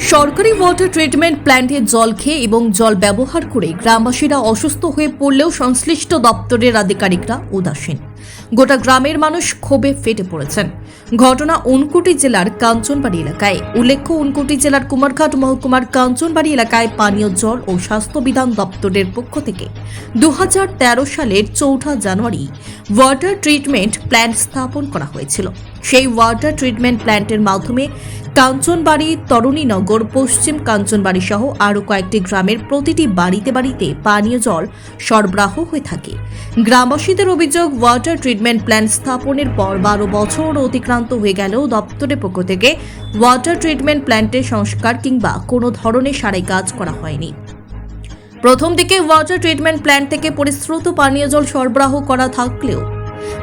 সরকারি water treatment প্ল্যান্টে জল খেয়ে এবং জল ব্যবহার করে গ্রামবাসীরা অসুস্থ হয়ে পড়লেও সংশ্লিষ্ট দপ্তরের আধিকারিকরা উদাসীন। গোটা গ্রামের মানুষ ক্ষোভে ফেটে পড়েছেন। ঘটনা উনকোটি জেলার কাঞ্চনবাড়ি এলাকায়। উল্লেখ্য, উনকুটি জেলার কুমারঘাট মহকুমার কাঞ্চনবাড়ি এলাকায় পানীয় জল ও স্বাস্থ্য বিধান দপ্তরের পক্ষ থেকে দুহাজার তেরো সালের চৌঠা জানুয়ারি ওয়াটার ট্রিটমেন্ট প্ল্যান্ট স্থাপন করা হয়েছিল। সেই ওয়াটার ট্রিটমেন্ট প্ল্যান্টের মাধ্যমে কাঞ্চনবাড়ি তরুণীনগর পশ্চিম কাঞ্চনবাড়ি সহ আরও কয়েকটি গ্রামের প্রতিটি বাড়িতে বাড়িতে পানীয় জল সরবরাহ হয়ে থাকে। গ্রামবাসীদের অভিযোগ, ওয়াটার প্ল্যান্ট স্থাপনের পর বারো বছর অতিক্রান্ত হয়ে গেলেও দপ্তরের পক্ষ থেকে। ওয়াটার ট্রিটমেন্ট প্ল্যান্টের সংস্কার কিংবা কোনো ধরনের সারাই কাজ করা হয়নি। প্রথম দিকে ওয়াটার ট্রিটমেন্ট প্ল্যান্ট থেকে পরিশ্রুত পানীয় জল সরবরাহ করা থাকলেও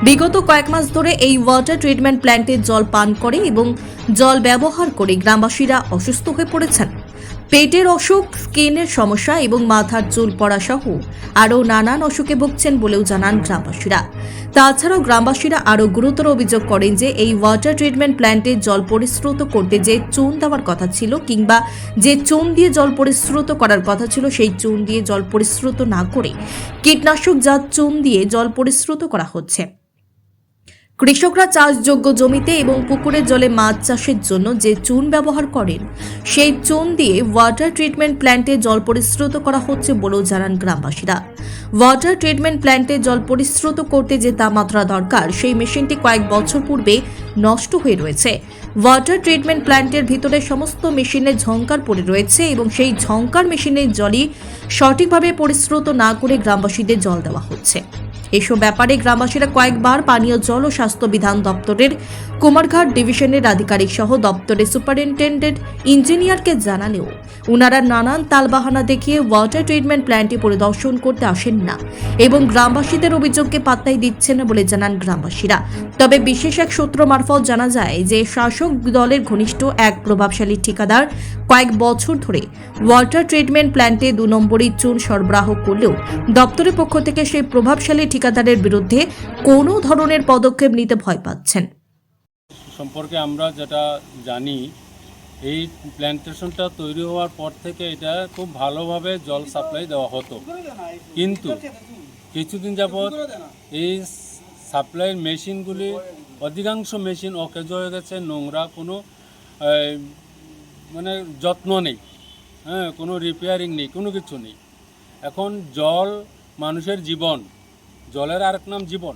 বিগত কয়েক মাস ধরে এই ওয়াটার ট্রিটমেন্ট প্ল্যান্টের জল পান করে এবং জল ব্যবহার করে গ্রামবাসীরা অসুস্থ হয়ে পড়েছেন। পেটের অসুখ, স্কিনের সমস্যা এবং মাথার চুল পড়া সহ আরও নানান অসুখে ভুগছেন বলেও জানান গ্রামবাসীরা। তাছাড়াও গ্রামবাসীরা আরও গুরুতর অভিযোগ করেন যে এই ওয়াটার ট্রিটমেন্ট প্ল্যান্টে জল পরিশ্রুত করতে যে চুন দেওয়ার কথা ছিল কিংবা যে চুন দিয়ে জল পরিশ্রুত করার কথা ছিল, সেই চুন দিয়ে জল পরিশ্রুত না করে কীটনাশক জাত চুন দিয়ে জল পরিশ্রুত করা হচ্ছে। কৃষকরা চাষযোগ্য জমিতে এবং পুকুরের জলে মাছ চাষের জন্য যে চুন ব্যবহার করেন, সেই চুন দিয়ে ওয়াটার ট্রিটমেন্ট প্ল্যান্টে জল পরিশ্রুত করা হচ্ছে বলেও জানান গ্রামবাসীরা। ওয়াটার ট্রিটমেন্ট প্ল্যান্টে জল পরিশ্রুত করতে যে তাপমাত্রা দরকার, সেই মেশিনটি কয়েক বছর পূর্বে নষ্ট হয়ে রয়েছে। ওয়াটার ট্রিটমেন্ট প্ল্যান্টের ভিতরে সমস্ত মেশিনে ঝঙ্কার পড়ে রয়েছে এবং সেই ঝঙ্কার মেশিনের জলই সঠিকভাবে পরিশ্রুত না করে গ্রামবাসীদের জল দেওয়া হচ্ছে। এসব ব্যাপারে গ্রামবাসীরা কয়েকবার পানীয় জল ও স্বাস্থ্য বিধান দপ্তরের কুমারঘাট ডিভিশনের আধিকারিক সহ দপ্তরের সুপারিনটেন্ডেন্ট ইঞ্জিনিয়ারকে জানালেও উনারা নানান তালবাহানা দেখিয়ে ওয়াটার ট্রিটমেন্ট প্ল্যান্টটি পরিদর্শন করতে আসেন না এবং গ্রামবাসীদের অভিযোগকে পাত্তাই দিচ্ছেন না বলে জানান গ্রামবাসীরা। তবে বিশেষ এক সূত্র মারফত জানা যায় যে শাসক দলের ঘনিষ্ঠ এক প্রভাবশালী ঠিকাদার কয়েক বছর ধরে ওয়াটার ট্রিটমেন্ট প্ল্যান্টে দু নম্বরই চুন সরবরাহ করলেও দপ্তরের পক্ষ থেকে সেই প্রভাবশালী ঠিকাদারের বিরুদ্ধে কোনো ধরনের পদক্ষেপ নিতে ভয় পাচ্ছেন। সম্পর্কে আমরা যেটা জানি, এই প্ল্যান্টেশনটা তৈরি হওয়ার পর থেকে এটা খুব ভালোভাবে জল সাপ্লাই দেওয়া হতো। কিন্তু কিছুদিন যাবৎ এই সাপ্লাইয়ের মেশিনগুলি, অধিকাংশ মেশিন অকেজ হয়ে গেছে, নোংরা, কোনো মানে যত্ন নেই। হ্যাঁ কোনো রিপেয়ারিং নেই, কোনো কিছু নেই। এখন জল, মানুষের জীবন জলের আরেক নাম জীবন।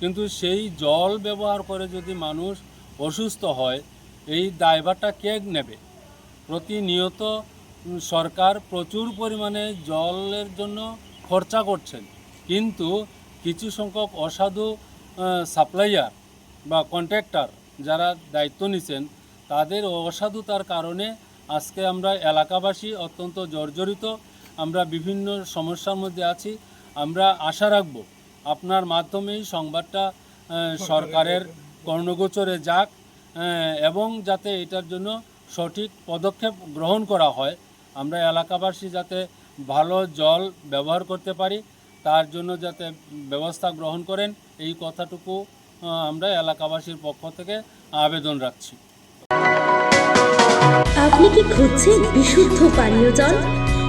কিন্তু সেই জল ব্যবহার করে যদি মানুষ অসুস্থ হয়, এই দায়ভারটা কে নেবে? প্রতিনিয়ত সরকার প্রচুর পরিমাণে জলের জন্য খরচা করছেন। কিন্তু কিছু সংখ্যক অসাধু সাপ্লাইয়ার বা কন্ট্রাক্টর যারা দায়িত্ব নিছেন, তাদের অসাধুতার কারণে আজকে আমরা এলাকাবাসী অত্যন্ত জর্জরিত। আমরা বিভিন্ন সমস্যার মধ্যে আছি। আমরা আশা রাখব আপনার মাধ্যমেই সংবাদটা সরকারের কর্ণগোচরে যাক এবং যাতে এটার জন্য সঠিক পদক্ষেপ গ্রহণ করা হয়। আমরা এলাকাবাসী যাতে ভালো জল ব্যবহার করতে পারি, তার জন্য যাতে ব্যবস্থা গ্রহণ করেন, এই কথাটুকু আমরা এলাকাবাসীর পক্ষ থেকে আবেদন রাখছি। আপনি কি খুঁজছেন বিশুদ্ধ পানীয় জল?